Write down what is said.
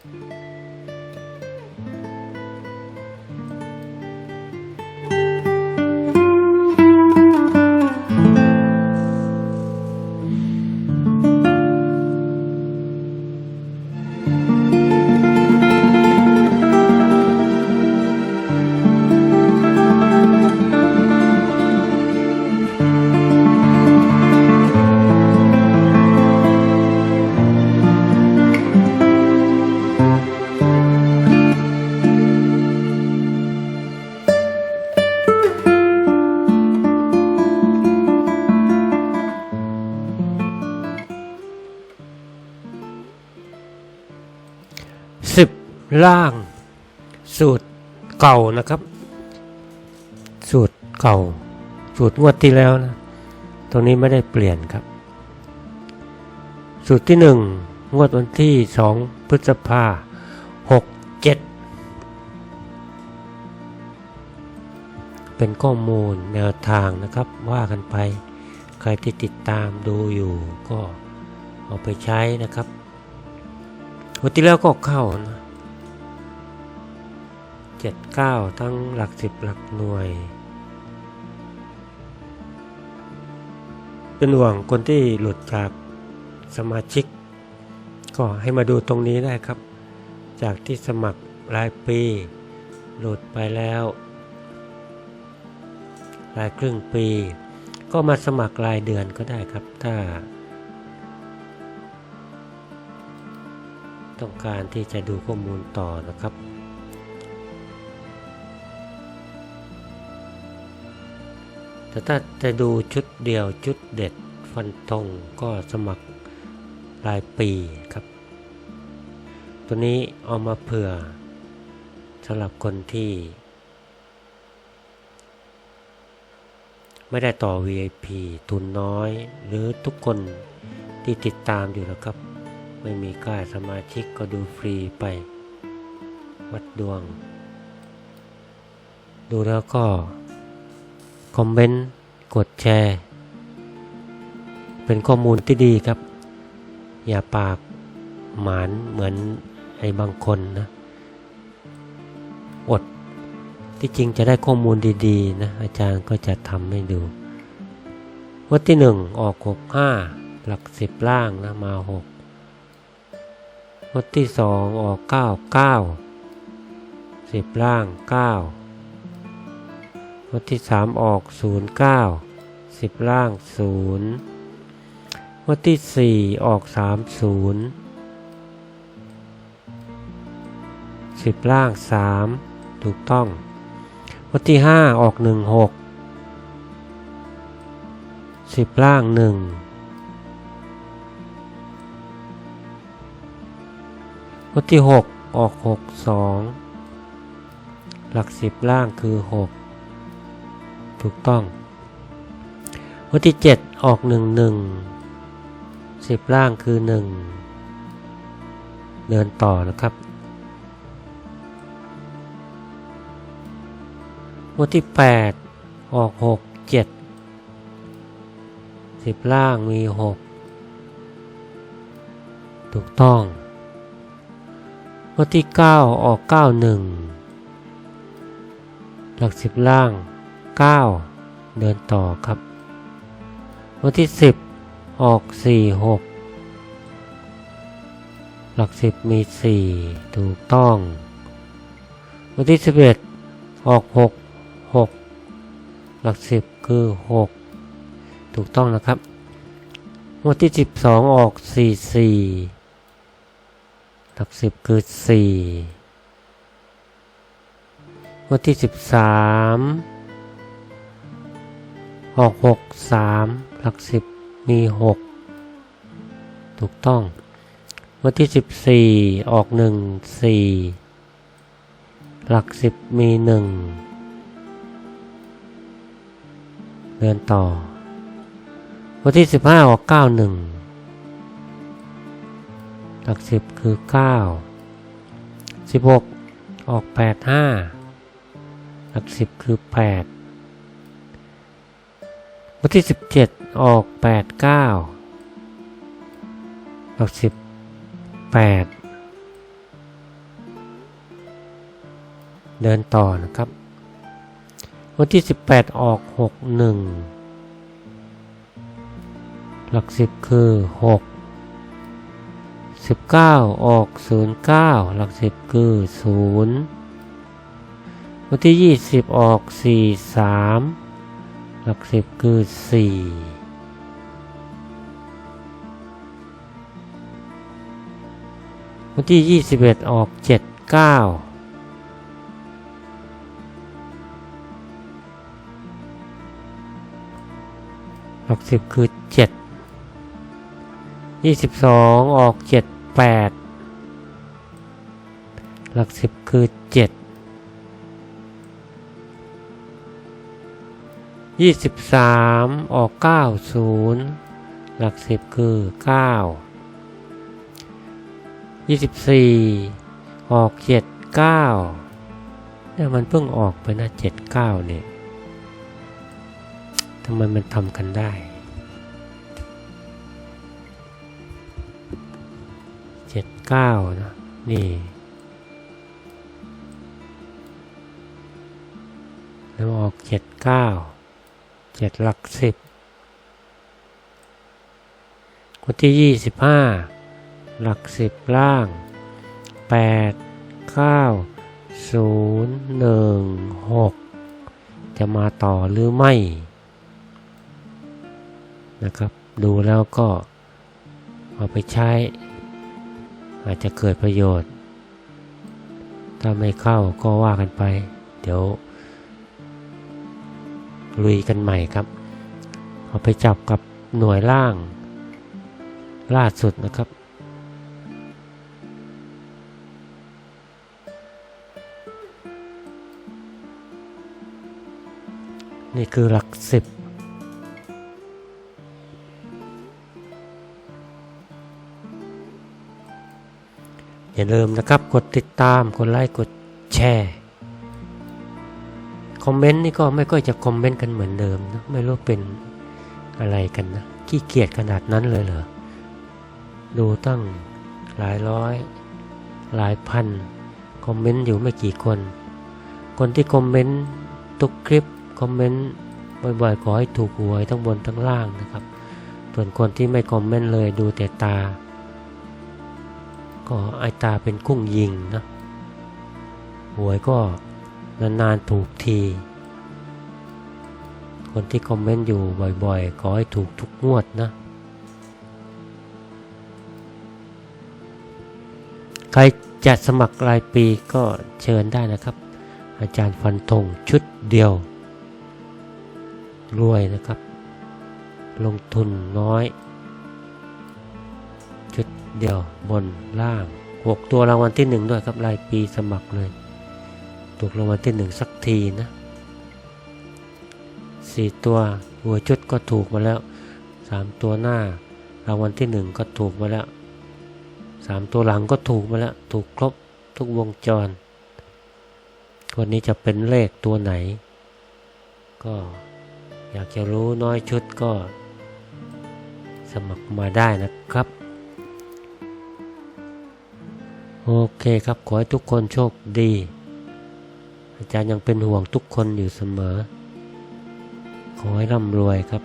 สิบ ล่างสูตรเก่านะครับ สูตรเก่า สูตรงวดที่แล้วนะตรงนี้ไม่ได้เปลี่ยนครับ สูตรที่หนึ่งงวดวันที่สองพฤษภาหกเจ็ดเป็นข้อมูลแนวทางนะครับ ว่ากันไปใครที่ติดตามดูอยู่ก็เอาไปใช้นะครับ วันที่แล้วก็เข้านะ เจ็ดเก้าทั้งหลักสิบหลักหน่วย เป็นห่วงคนที่หลุดจากสมาชิก ก็ให้มาดูตรงนี้ได้ครับ จากที่สมัครรายปี หลุดไปแล้ว รายครึ่งปี ก็มาสมัครรายเดือนก็ได้ครับถ้า ต้องการที่จะดูข้อมูลต่อนะครับ แต่ถ้าจะดูชุดเดียวชุดเด็ดฟันธงก็สมัครรายปีครับ ตัวนี้เอามาเผื่อสำหรับคนที่ ไม่ได้ต่อ VIP ทุนน้อย หรือทุกคนที่ติดตามอยู่นะครับ ไม่มีค่าสมาชิกก็ดูฟรีไป วัดดวง ดูแล้วก็ คอมเมนต์ กดแชร์ เป็นข้อมูลที่ดีครับ อย่าปากหมานเหมือนไอ้บางคนนะอดที่จริงจะได้ข้อมูลดีๆนะอาจารย์ก็จะทำให้ดู วัดที่หนึ่งออกหกห้าหลักสิบล่างนะมาหกวัดที่สองออกเก้าเก้าสิบล่างเก้า วัดที่สามออกศูนย์เก้าสิบล่างศูนย์วัดที่สี่ออกสามศูนย์สิบล่างสามถูกต้อง วัดที่ห้าออกหนึ่งหกสิบล่างหนึ่งวัดที่หกออกหกสองหลักสิบล่างคือหก ถูกต้อง วัดที่เจ็ดออกหนึ่งหนึ่งสิบล่างคือหนึ่งเดินต่อนะครับ วัดที่แปดออกหกเจ็ดสิบล่างมีหกถูกต้องวัดที่เก้าออกเก้าหนึ่งหลักสิบล่าง เก้าเดินต่อครับ วัดที่สิบออกสี่หกหลักสิบมีสี่ถูกต้อง วัดที่สิบเอ็ดออกหกหกหลักสิบคือหกถูกต้องนะครับ วัดที่สิบสองออกสี่สี่หลักสิบคือสี่วันที่สิบสาม ออกหกสามหลักสิบมีหกถูกต้อง วันที่สิบสี่ออกหนึ่งสี่หลักสิบมีหนึ่งเดินต่อ วันที่สิบห้าออกเก้าหนึ่งหลักสิบคือเก้าสิบหกออกแปดห้าหลักสิบคือแปด วันที่สิบเจ็ดออกแปดเก้าหลักสิบแปดเดินต่อนะครับ วันที่ 18 ออก 61 หลัก 10 คือ 6 19 ออก 09 หลัก 10 คือ 0 วันที่ 20 ออก 43 หลัก10คือ4วันที่21ออก79หลักสิบคือเจ็ดยี่สิบสองออกเจ็ดแปดหลักสิบคือ เจ็ดยี่สิบสามออกเก้าศูนย์หลักสิบคือเก้ายี่สิบสี่ออกเจ็ดเก้าเนี่ยมันเพิ่งออกไปนะเจ็ดเก้าเนี่ยทำไมมันทำกันได้เจ็ดเก้านะ นี่แล้วออกเจ็ด เจ็ดหลักสิบวันที่ยี่สิบห้าหลักสิบล่างแปดเก้าศูนย์หนึ่งหกจะมาต่อหรือไม่นะครับ ดูแล้วก็เอาไปใช้ อาจจะเกิดประโยชน์ ถ้าไม่เข้าก็ว่ากันไป เดี๋ยว ลุยกันใหม่ครับเอาไปจับกับหน่วยล่าง ล่าสุดนะครับ นี่คือหลักสิบอย่าลืมนะครับ กดติดตาม กดไลค์ กดแชร์ คอมเมนต์นี่ก็ไม่ค่อยจะคอมเมนต์กันเหมือนเดิมนะไม่รู้เป็นอะไรกันนะขี้เกียจขนาดนั้นเลยเหรอดูตั้งหลายร้อย หลายพันคอมเมนต์อยู่ไม่กี่คน คนที่คอมเมนต์ทุกคลิปคอมเมนต์บ่อยๆขอให้ถูกหวยทั้งบนทั้งล่างนะครับส่วนคนที่ไม่คอมเมนต์เลยดูแต่ตา ก็ไอตาเป็นกุ้งยิงนะหวยก็ นานๆถูกที คนที่คอมเมนต์อยู่บ่อยๆขอให้ถูกทุกงวดนะ ใครจะสมัครรายปีก็เชิญได้นะครับ อาจารย์ฟันธงชุดเดียว รวยนะครับ ลงทุนน้อย ชุดเดียวบนล่างหกตัวรางวัลที่หนึ่งด้วยครับรายปีสมัครเลย ถูกรางวัลที่หนึ่งสักทีนะสี่ตัวหัวชุดก็ถูกมาแล้วสามตัวหน้ารางวัลที่หนึ่งก็ถูกมาแล้วสามตัวหลังก็ถูกมาแล้ว ถูกครบทุกวงจร วันนี้จะเป็นเลขตัวไหน ก็อยากจะรู้น้อยชุดก็ สมัครมาได้นะครับ โอเคครับ ขอให้ทุกคนโชคดี อาจารย์ยังเป็นห่วงทุกคนอยู่เสมอ ขอให้ร่ำรวยครับ